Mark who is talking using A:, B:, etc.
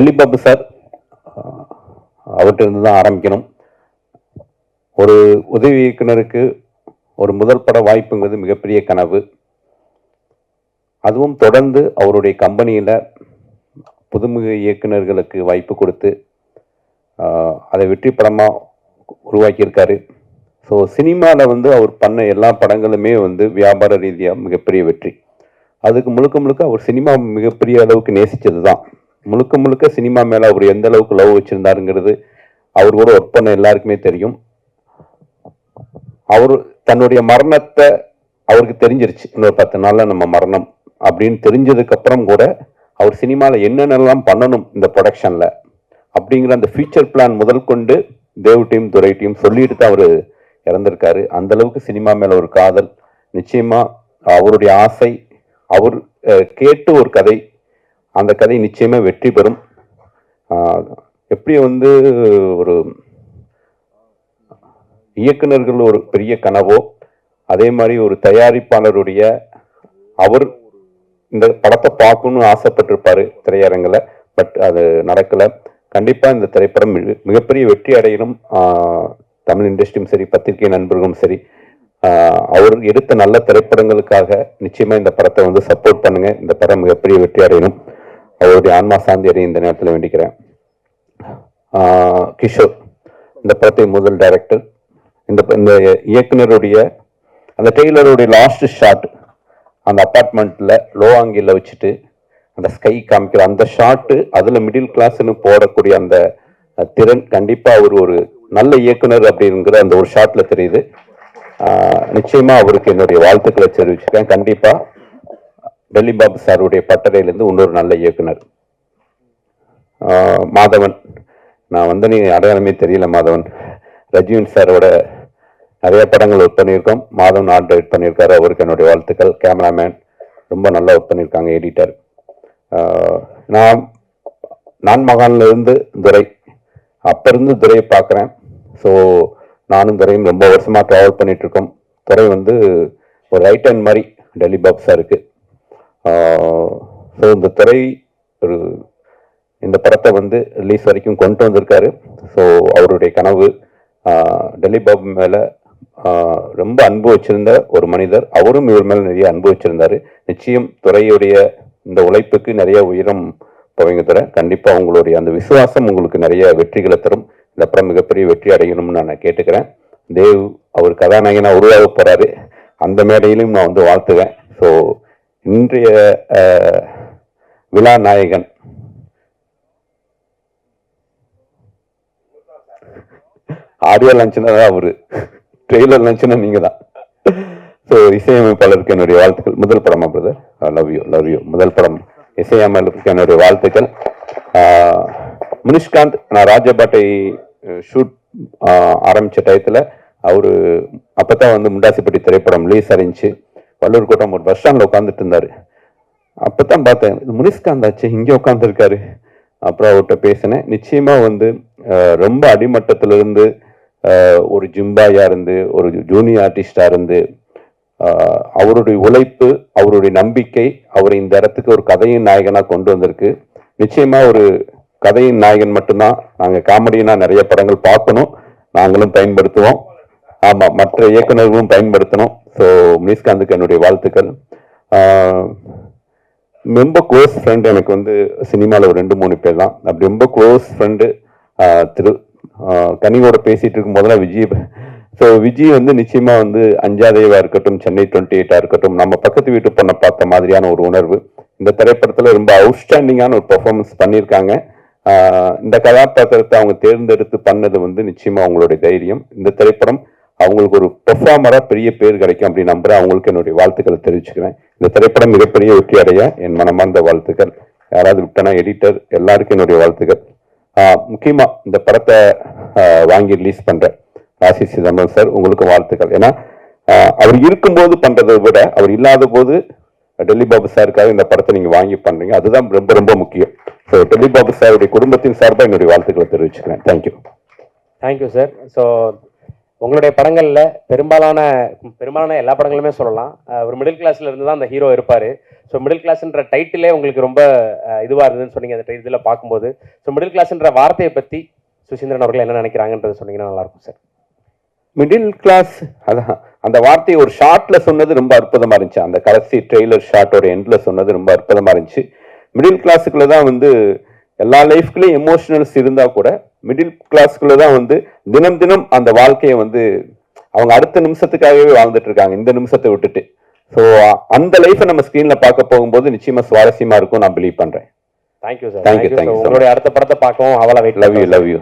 A: Delhi sir அவர்கிட்ட தான் ஆரம்பிக்கணும். ஒரு உதவி இயக்குனருக்கு ஒரு முதல் பட வாய்ப்புங்கிறது மிகப்பெரிய கனவு. அதுவும் தொடர்ந்து அவருடைய கம்பெனியில் புதுமுக இயக்குனர்களுக்கு வாய்ப்பு கொடுத்து அதை வெற்றி படமாக உருவாக்கியிருக்காரு. ஸோ சினிமாவில் வந்து அவர் பண்ண எல்லா படங்களுமே வந்து வியாபார ரீதியாக மிகப்பெரிய வெற்றி. அதுக்கு முழுக்க முழுக்க அவர் சினிமா மிகப்பெரிய அளவுக்கு நேசிச்சது தான் முழுக்க முழுக்க சினிமா மேலே அவர் எந்த அளவுக்கு லவ் வச்சுருந்தாருங்கிறது அவர் கூட ஒர்க் பண்ண எல்லாருக்குமே தெரியும். அவர் தன்னுடைய மரணத்தை அவருக்கு தெரிஞ்சிருச்சு. இன்னொரு பத்து நாளில் நம்ம மரணம் அப்படின்னு தெரிஞ்சதுக்கப்புறம் கூட அவர் சினிமாவில் என்னென்னலாம் பண்ணணும் இந்த ப்ரொடக்ஷனில் அப்படிங்கிற அந்த ஃபியூச்சர் பிளான் முதல் கொண்டு தேவ் டீம் துரை டீம் சொல்லிட்டு தான் அவர் இறந்திருக்காரு. அந்த அளவுக்கு சினிமா மேல ஒரு காதல். நிச்சயமா அவருடைய ஆசை அவர் கேட்டு ஒரு கதை அந்த கதை நிச்சயமாக வெற்றி பெறும். எப்படி வந்து ஒரு இயக்குனர்கள் ஒரு பெரிய கனவோ அதே மாதிரி ஒரு தயாரிப்பாளருடைய அவர் இந்த படத்தை பார்க்கணும்னு ஆசைப்பட்டிருப்பாரு திரையரங்கில் பட் அது நடக்கலை. கண்டிப்பாக இந்த திரைப்படம் மிகப்பெரிய வெற்றி அடையணும் தமிழ் இண்டஸ்ட்ரியும் சரி பத்திரிகை நண்பர்களும் சரி அவர் எடுத்த நல்ல திரைப்படங்களுக்காக நிச்சயமாக இந்த படத்தை வந்து சப்போர்ட் பண்ணுங்கள் இந்த படம் மிகப்பெரிய வெற்றி அடையணும். அவருடைய ஆன்மா சாந்தி அடைய இந்த நேரத்தில் வேண்டிக்கிறேன். கிஷோர் இந்த படத்தை முதல் டைரக்டர் இந்த இந்த இயக்குனருடைய அந்த டெய்லருடைய லாஸ்ட் ஷாட் அந்த அப்பார்ட்மெண்ட்டில் லோ ஆங்கில வச்சுட்டு அந்த ஸ்கை காமிக்கிற அந்த ஷாட்டு அதில் மிடில் கிளாஸ்ன்னு போடக்கூடிய அந்த திறன் கண்டிப்பாக அவர் ஒரு நல்ல இயக்குனர் அப்படிங்கிற அந்த ஒரு ஷாட்டில் தெரியுது. நிச்சயமாக அவருக்கு என்னுடைய வாழ்த்துக்களை தெரிவிச்சுக்கிறேன். கண்டிப்பாக டெல்லி பாபு சாருடைய பட்டறையிலேருந்து இன்னொரு நல்ல இயக்குனர். மாதவன். நான் வந்து நீ அடையாளமே தெரியல மாதவன். ரஜினின் சாரோட நிறைய படங்கள் ஒர்க் பண்ணியிருக்கோம். மாதவன் ஆர்ட் டைரக்ட் பண்ணியிருக்காரு. அவருக்கு என்னுடைய வாழ்த்துக்கள். கேமராமேன் ரொம்ப நல்லா ஒர்க் பண்ணியிருக்காங்க எடிட்டர். நான் நான் மகான்லேருந்து துரை. அப்ப இருந்து துரையை பார்க்குறேன். ஸோ நானும் துரையும் ரொம்ப வருஷமாக ட்ராவல் பண்ணிகிட்ருக்கோம். துறை வந்து ஒரு ரைட் ஹேண்ட் மாதிரி டெல்லி பாப் இருக்குது ஸோ இந்த துறை ஒரு இந்த படத்தை வந்து ரிலீஸ் வரைக்கும் கொண்டு வந்திருக்காரு. ஸோ அவருடைய கனவு டெல்லி பாபு மேலே ரொம்ப அன்பு வச்சிருந்த ஒரு மனிதர். அவரும் இவர் மேலே நிறைய அன்பு வச்சிருந்தாரு. நிச்சயம் துறையுடைய இந்த உழைப்புக்கு நிறைய உயரம் பவங்க துறை கண்டிப்பாக அவங்களுடைய அந்த விசுவாசம் உங்களுக்கு நிறைய வெற்றிகளை தரும். இந்த படம் மிகப்பெரிய வெற்றி அடையணும்னு நான் கேட்டுக்கிறேன். தேவ் அவர் கதாநாயகனாக உருவாக போகிறாரு அந்த மேடையிலும் நான் வந்து வாழ்த்துவேன். ஸோ இன்றைய விழா நாயகன். ஆடியோ லான்ச்னா தான் அவரு. ட்ரெய்லர் லஞ்சனா நீங்க தான் ஸோ இசையமைப்பாளருக்கு என்னுடைய வாழ்த்துக்கள். முதல் படமா brother love you love you முதல் படம் இசையமைப்பாளருக்கு என்னுடைய வாழ்த்துக்கள். முனிஷ்காந்த் நான் ராஜபாட்டை ஷூட் ஆரம்பிச்ச அவர் அவரு அப்பதான் வந்து முண்டாசிப்பட்டி திரைப்படம் ரிலீஸ் அறிஞ்சு வள்ளூர் கோட்டம் ஒரு பஸ் ஸ்டாண்டில் உட்காந்துட்டு அப்போ தான் பார்த்தேன் இது ஆச்சு இங்கே உட்காந்துருக்காரு அப்புறம் அவர்கிட்ட பேசினேன். நிச்சயமாக வந்து ரொம்ப அடிமட்டத்திலிருந்து ஒரு ஜிம்பாயாக இருந்து ஒரு ஜூனியர் ஆர்டிஸ்டாக இருந்து அவருடைய உழைப்பு அவருடைய நம்பிக்கை அவரை இந்த இடத்துக்கு ஒரு கதையின் நாயகனாக கொண்டு வந்திருக்கு. நிச்சயமாக ஒரு கதையின் நாயகன் மட்டும்தான். நாங்கள் காமெடினா நிறைய படங்கள் பார்க்கணும். நாங்களும் பயன்படுத்துவோம். ஆமா மற்ற இயக்குனர்களும் பயன்படுத்தணும். ஸோ முனிஷ்காந்துக்கு என்னுடைய வாழ்த்துக்கள். ரொம்ப க்ளோஸ் ஃப்ரெண்டு எனக்கு வந்து சினிமாவில் ஒரு ரெண்டு மூணு பேர் தான். அப்படி ரொம்ப க்ளோஸ் ஃப்ரெண்டு திரு கனிவோட பேசிகிட்டு இருக்கும் போதெல்லாம் விஜய் ஸோ விஜய் வந்து நிச்சயமாக வந்து அஞ்சாதேவாக இருக்கட்டும் சென்னை டுவெண்ட்டி எயிட்டாக இருக்கட்டும் நம்ம பக்கத்து வீட்டு பொண்ணை பார்த்த மாதிரியான ஒரு உணர்வு. இந்த திரைப்படத்தில் ரொம்ப அவுட்ஸ்டாண்டிங்கான ஒரு பர்ஃபார்மன்ஸ் பண்ணியிருக்காங்க. இந்த கதாபாத்திரத்தை அவங்க தேர்ந்தெடுத்து பண்ணது வந்து நிச்சயமாக அவங்களுடைய தைரியம். இந்த திரைப்படம் அவங்களுக்கு ஒரு பெர்ஃபார்மராக பெரிய பேர் கிடைக்கும் அப்படின்னு நம்புறேன். அவங்களுக்கு என்னுடைய வாழ்த்துக்களை தெரிவிச்சுக்கிறேன். இந்த திரைப்படம் மிகப்பெரிய வெற்றி அடைய என் மனமார்ந்த வாழ்த்துக்கள். யாராவது விட்டனா எடிட்டர் எல்லாருக்கும் என்னுடைய வாழ்த்துக்கள். முக்கியமாக இந்த படத்தை வாங்கி ரிலீஸ் பண்ணுற ராசி சிதம்பரம் சார் உங்களுக்கு வாழ்த்துக்கள். ஏன்னா அவர் இருக்கும்போது பண்ணுறதை விட அவர் இல்லாத போது டெல்லி பாபு சாருக்காக இந்த படத்தை நீங்கள் வாங்கி பண்ணுறீங்க அதுதான் ரொம்ப ரொம்ப முக்கியம். ஸோ டெல்லி பாபு சாருடைய குடும்பத்தின் சார்பாக என்னுடைய வாழ்த்துக்களை தெரிவிச்சுக்கிறேன். தேங்க்யூ
B: தேங்க்யூ சார் ஸோ உங்களுடைய படங்களில் பெரும்பாலான பெரும்பாலான எல்லா படங்களுமே சொல்லலாம். ஒரு மிடில் கிளாஸ்ல இருந்து தான் அந்த ஹீரோ இருப்பாரு. ஸோ மிடில் கிளாஸ்ன்ற டைட்டிலே உங்களுக்கு ரொம்ப இதுவாக இருந்ததுன்னு சொன்னீங்க. அந்த இதில் பார்க்கும்போது. ஸோ மிடில் கிளாஸ்ன்ற வார்த்தையை பற்றி சுசீந்திரன் அவர்கள் என்ன நினைக்கிறாங்கன்றது சொன்னீங்கன்னா நல்லாயிருக்கும் சார்
A: மிடில் கிளாஸ் அதான். அந்த வார்த்தையை ஒரு ஷார்ட்டில் சொன்னது ரொம்ப அற்புதமாக இருந்துச்சு. அந்த கடைசி ட்ரெய்லர் ஷார்ட்டோட எண்டில் சொன்னது ரொம்ப அற்புதமாக இருந்துச்சு. மிடில் கிளாஸுக்குள்ளே தான் வந்து எல்லா லைஃப்குள்ளேயும் எமோஷனல்ஸ் இருந்தா கூட மிடில் கிளாஸ்க்குள்ள தான் வந்து தினம் தினம் அந்த வாழ்க்கையை வந்து அவங்க அடுத்த நிமிஷத்துக்காகவே வாழ்ந்துட்டு இருக்காங்க இந்த நிமிஷத்தை விட்டுட்டு. ஸோ அந்த லைஃப்பை நம்ம ஸ்க்ரீன்ல பார்க்க போகும்போது நிச்சயமா சுவாரஸ்யமா இருக்கும் நான் பிலீவ் பண்றேன்.
B: தேங்க்யூ சார் தேங்க்யூ
A: so
B: உங்களுடைய அடுத்த படத்தை பார்க்கவும் அவளை wait
A: love you love you